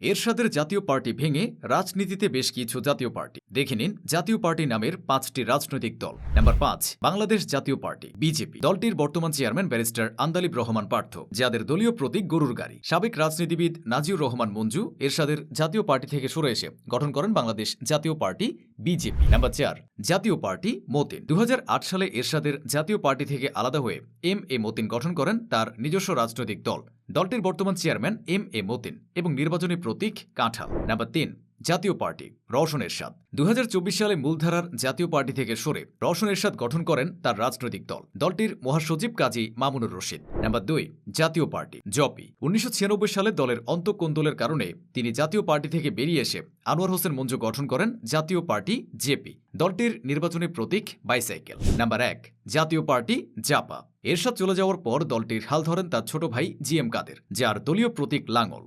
এরশাদের জাতীয় পার্টি ভেঙে রাজনীতিতে বেশ কিছু জাতীয় পার্টি। দেখে নিন জাতীয় পার্টি নামের পাঁচটি রাজনৈতিক দল। নাম্বার পাঁচ, বাংলাদেশ জাতীয় পার্টি, বিজেপি। দলটির বর্তমান চেয়ারম্যান ব্যারিস্টার আন্দালিব রহমান পার্থ, যাদের দলীয় প্রতীক গরুর গাড়ি। সাবেক রাজনীতিবিদ নাজিউর রহমান মঞ্জু, এরশাদের জাতীয় পার্টি থেকে সরে এসে গঠন করেন বাংলাদেশ জাতীয় পার্টি বিজেপি, নাম্বার চার, জাতীয় পার্টি, মতিন। দু হাজার আট সালে এরশাদের জাতীয় পার্টি থেকে আলাদা হয়ে এম এ মতিন গঠন করেন তার নিজস্ব রাজনৈতিক দল। দলটির বর্তমান চেয়ারম্যান এম এ মতিন এবং নির্বাচনী প্রতীক কাঁঠাল। নাম্বার তিন জাতীয় পার্টি, রওশন এরশাদ। দু সালে মূলধারার জাতীয় পার্টি থেকে সরে রওশন এরশাদ গঠন করেন তার রাজনৈতিক দল। দলটির মহাসচিব কাজী মামুনুর রশিদ। নাম্বার দুই, জাতীয় পার্টি, জপি। উনিশশো সালে দলের অন্তঃকোন্দলের কারণে তিনি জাতীয় পার্টি থেকে বেরিয়ে এসে আনোয়ার হোসেন মঞ্জু গঠন করেন জাতীয় পার্টি, জেপি। দলটির নির্বাচনী প্রতীক, বাইসাইকেল। নাম্বার এক, জাতীয় পার্টি, জাপা। এরশাদ চলে যাওয়ার পর দলটির হাল ধরেন তার ছোট ভাই জি এম কাদের, যার দলীয় প্রতীক লাঙ্গল